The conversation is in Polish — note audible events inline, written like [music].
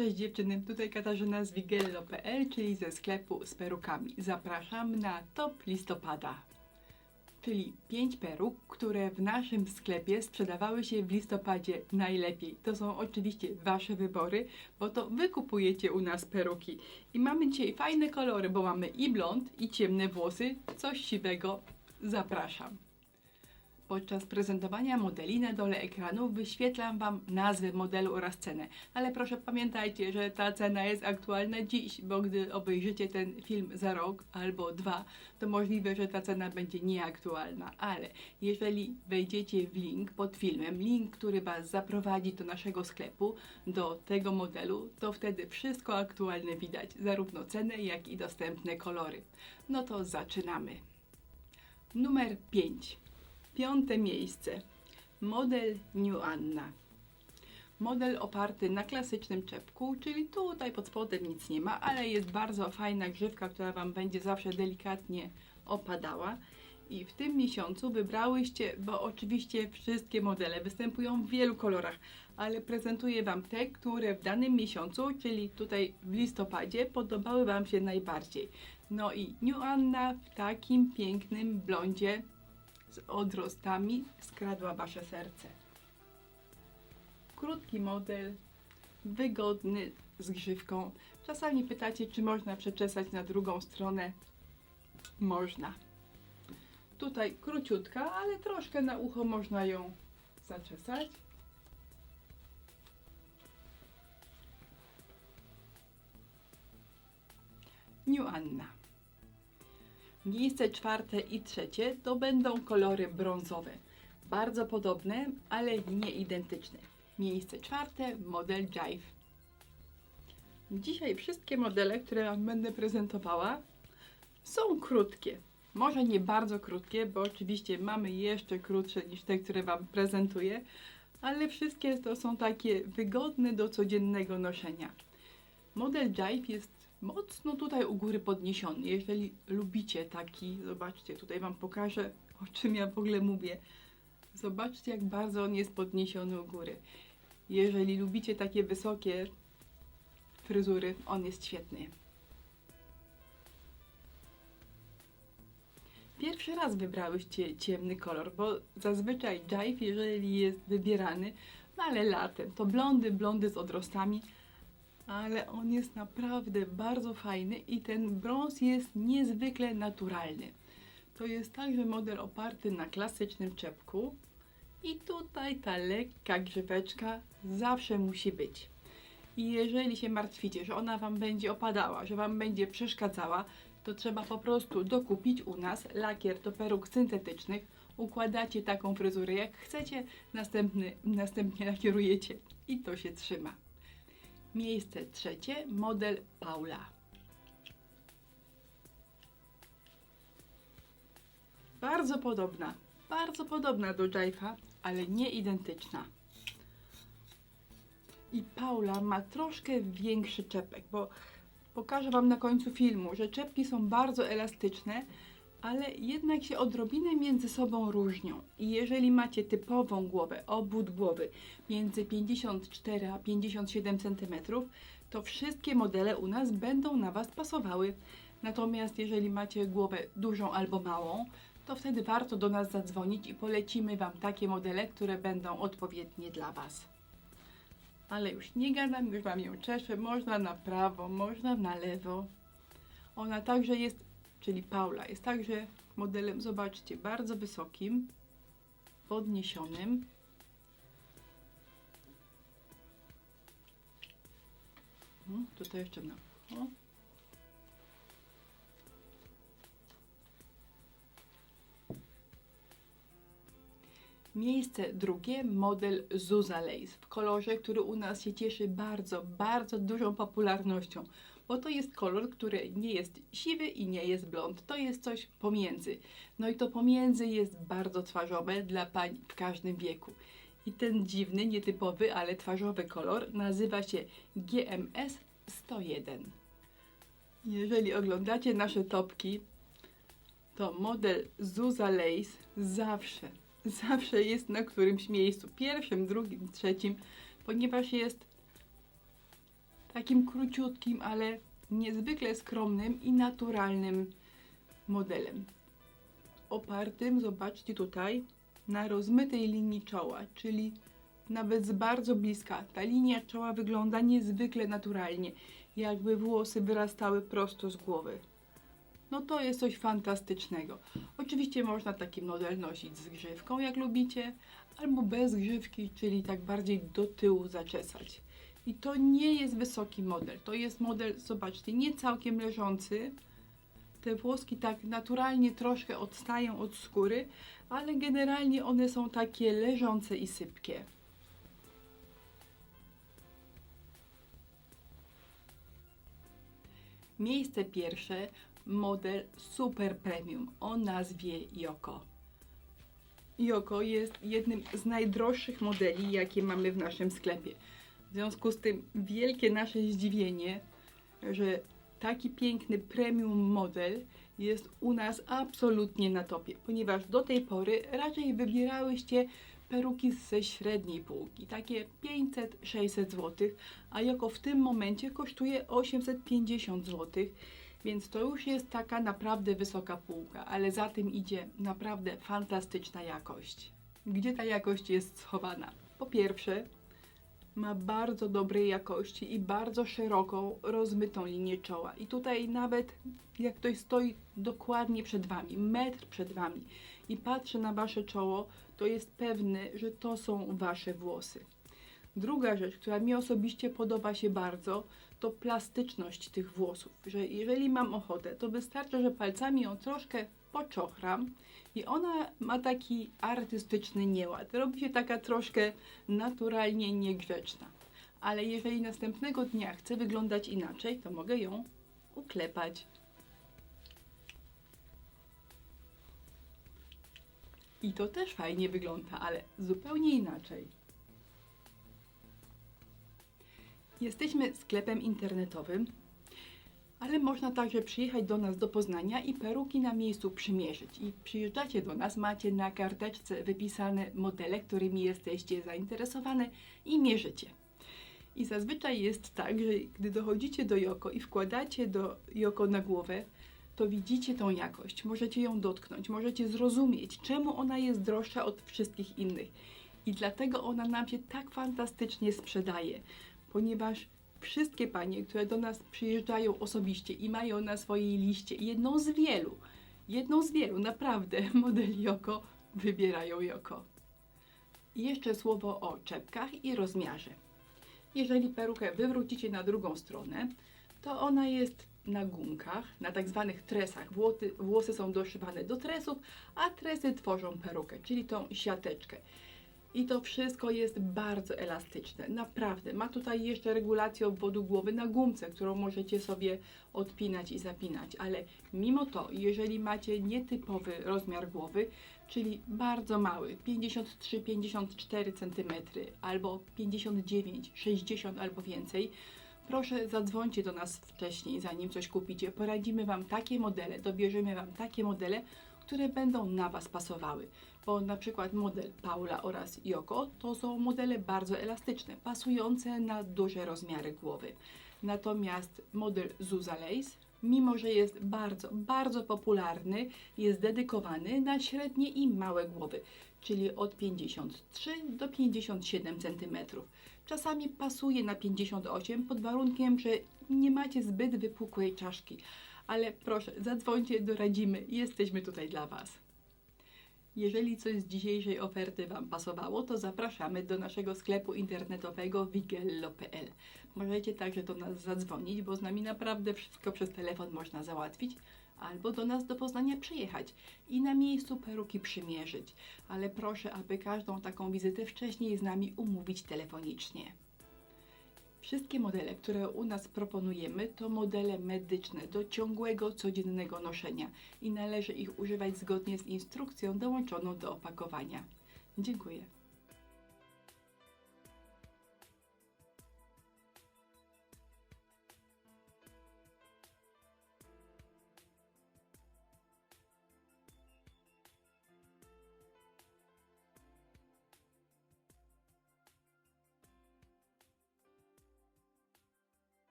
Cześć dziewczyny, tutaj Katarzyna z wigello.pl, czyli ze sklepu z perukami. Zapraszam na top listopada, czyli 5 peruk, które w naszym sklepie sprzedawały się w listopadzie najlepiej. To są oczywiście Wasze wybory, bo to Wy kupujecie u nas peruki. I mamy dzisiaj fajne kolory, bo mamy i blond, i ciemne włosy, coś siwego. Zapraszam. Podczas prezentowania modeli na dole ekranu wyświetlam Wam nazwę modelu oraz cenę. Ale proszę pamiętajcie, że ta cena jest aktualna dziś, bo gdy obejrzycie ten film za rok albo dwa, to możliwe, że ta cena będzie nieaktualna. Ale jeżeli wejdziecie w link pod filmem, link, który Was zaprowadzi do naszego sklepu, do tego modelu, to wtedy wszystko aktualne widać, zarówno cenę, jak i dostępne kolory. No to zaczynamy. Numer 5. Piąte miejsce. Model New Anna. Model oparty na klasycznym czepku, czyli tutaj pod spodem nic nie ma, ale jest bardzo fajna grzywka, która Wam będzie zawsze delikatnie opadała. I w tym miesiącu wybrałyście, bo oczywiście wszystkie modele występują w wielu kolorach, ale prezentuję Wam te, które w danym miesiącu, czyli tutaj w listopadzie, podobały Wam się najbardziej. No i New Anna w takim pięknym blondzie z odrostami skradła Wasze serce. Krótki model, wygodny, z grzywką. Czasami pytacie, czy można przeczesać na drugą stronę. Można. Tutaj króciutka, ale troszkę na ucho można ją zaczesać. New Anna. Miejsce czwarte i trzecie to będą kolory brązowe. Bardzo podobne, ale nie identyczne. Miejsce czwarte model Jive. Dzisiaj wszystkie modele, które Wam będę prezentowała, są krótkie. Może nie bardzo krótkie, bo oczywiście mamy jeszcze krótsze niż te, które Wam prezentuję, ale wszystkie to są takie wygodne do codziennego noszenia. Model Jive jest mocno tutaj u góry podniesiony. Jeżeli lubicie taki, zobaczcie, tutaj Wam pokażę, o czym ja w ogóle mówię. Zobaczcie, jak bardzo on jest podniesiony u góry. Jeżeli lubicie takie wysokie fryzury, on jest świetny. Pierwszy raz wybrałyście ciemny kolor, bo zazwyczaj jive, jeżeli jest wybierany, no ale latem, to blondy, blondy z odrostami, ale on jest naprawdę bardzo fajny i ten brąz jest niezwykle naturalny. To jest także model oparty na klasycznym czepku i tutaj ta lekka grzyweczka zawsze musi być. I jeżeli się martwicie, że ona Wam będzie opadała, że Wam będzie przeszkadzała, to trzeba po prostu dokupić u nas lakier do peruk syntetycznych. Układacie taką fryzurę jak chcecie, następny, następnie lakierujecie i to się trzyma. Miejsce trzecie, model Paula. Bardzo podobna, bardzo podobna do Jive'a, ale nie identyczna. I Paula ma troszkę większy czepek, bo pokażę Wam na końcu filmu, że czepki są bardzo elastyczne, ale jednak się odrobinę między sobą różnią. I jeżeli macie typową głowę, obwód głowy między 54 a 57 cm, to wszystkie modele u nas będą na Was pasowały. Natomiast jeżeli macie głowę dużą albo małą, to wtedy warto do nas zadzwonić i polecimy Wam takie modele, które będą odpowiednie dla Was. Ale już nie gadam, już Wam ją czeszę. Można na prawo, można na lewo. Ona także jest czyli Paula, jest także modelem, zobaczcie, bardzo wysokim, podniesionym. No, tutaj jeszcze na o. Miejsce drugie, model Zuza Lace w kolorze, który u nas się cieszy bardzo, bardzo dużą popularnością, bo to jest kolor, który nie jest siwy i nie jest blond. To jest coś pomiędzy. No i to pomiędzy jest bardzo twarzowe dla pań w każdym wieku. I ten dziwny, nietypowy, ale twarzowy kolor nazywa się GMS 101. Jeżeli oglądacie nasze topki, to model Zuza Lace zawsze zawsze jest na którymś miejscu, pierwszym, drugim, trzecim, ponieważ jest takim króciutkim, ale niezwykle skromnym i naturalnym modelem. Opartym, zobaczcie tutaj, na rozmytej linii czoła, czyli nawet z bardzo bliska. Ta linia czoła wygląda niezwykle naturalnie, jakby włosy wyrastały prosto z głowy. No to jest coś fantastycznego. Oczywiście można taki model nosić z grzywką, jak lubicie, albo bez grzywki, czyli tak bardziej do tyłu zaczesać. I to nie jest wysoki model, to jest model, zobaczcie, nie całkiem leżący. Te włoski tak naturalnie troszkę odstają od skóry, ale generalnie one są takie leżące i sypkie. Miejsce pierwsze model Super Premium o nazwie Yoko. Yoko jest jednym z najdroższych modeli, jakie mamy w naszym sklepie. W związku z tym wielkie nasze zdziwienie, że taki piękny premium model jest u nas absolutnie na topie, ponieważ do tej pory raczej wybierałyście peruki ze średniej półki, takie 500-600 zł, a jako w tym momencie kosztuje 850 zł, więc to już jest taka naprawdę wysoka półka, ale za tym idzie naprawdę fantastyczna jakość. Gdzie ta jakość jest schowana? Po pierwsze, ma bardzo dobrej jakości i bardzo szeroką, rozmytą linię czoła. I tutaj nawet jak ktoś stoi dokładnie przed Wami, metr przed Wami i patrzy na Wasze czoło, to jest pewny, że to są Wasze włosy. Druga rzecz, która mi osobiście podoba się bardzo, to plastyczność tych włosów. Że jeżeli mam ochotę, to wystarczy, że palcami ją troszkę poczochram i ona ma taki artystyczny nieład. Robi się taka troszkę naturalnie niegrzeczna. Ale jeżeli następnego dnia chcę wyglądać inaczej, to mogę ją uklepać. I to też fajnie wygląda, ale zupełnie inaczej. Jesteśmy sklepem internetowym, ale można także przyjechać do nas do Poznania i peruki na miejscu przymierzyć. I przyjeżdżacie do nas, macie na karteczce wypisane modele, którymi jesteście zainteresowane i mierzycie. I zazwyczaj jest tak, że gdy dochodzicie do Joko i wkładacie do Joko na głowę, to widzicie tą jakość, możecie ją dotknąć, możecie zrozumieć, czemu ona jest droższa od wszystkich innych. I dlatego ona nam się tak fantastycznie sprzedaje, ponieważ wszystkie panie, które do nas przyjeżdżają osobiście i mają na swojej liście jedną z wielu, jedną z wielu, naprawdę, [laughs] model Joko, wybierają Joko. I jeszcze słowo o czepkach i rozmiarze. Jeżeli perukę wywrócicie na drugą stronę, to ona jest na gumkach, na tak zwanych tresach. Włosy, włosy są doszywane do tresów, a tresy tworzą perukę, czyli tą siateczkę. I to wszystko jest bardzo elastyczne, naprawdę. Ma tutaj jeszcze regulację obwodu głowy na gumce, którą możecie sobie odpinać i zapinać, ale mimo to, jeżeli macie nietypowy rozmiar głowy, czyli bardzo mały, 53-54 cm albo 59, 60 albo więcej, proszę zadzwońcie do nas wcześniej, zanim coś kupicie. Poradzimy Wam takie modele, dobierzemy Wam takie modele, które będą na Was pasowały. Bo na przykład model Paula oraz Yoko to są modele bardzo elastyczne, pasujące na duże rozmiary głowy. Natomiast model Zuza Lace, mimo że jest bardzo, bardzo popularny, jest dedykowany na średnie i małe głowy, czyli od 53 do 57 cm. Czasami pasuje na 58 pod warunkiem, że nie macie zbyt wypukłej czaszki, ale proszę, zadzwońcie, doradzimy, jesteśmy tutaj dla Was. Jeżeli coś z dzisiejszej oferty Wam pasowało, to zapraszamy do naszego sklepu internetowego wigello.pl. Możecie także do nas zadzwonić, bo z nami naprawdę wszystko przez telefon można załatwić, albo do nas do Poznania przyjechać i na miejscu peruki przymierzyć. Ale proszę, aby każdą taką wizytę wcześniej z nami umówić telefonicznie. Wszystkie modele, które u nas proponujemy, to modele medyczne do ciągłego, codziennego noszenia i należy ich używać zgodnie z instrukcją dołączoną do opakowania. Dziękuję.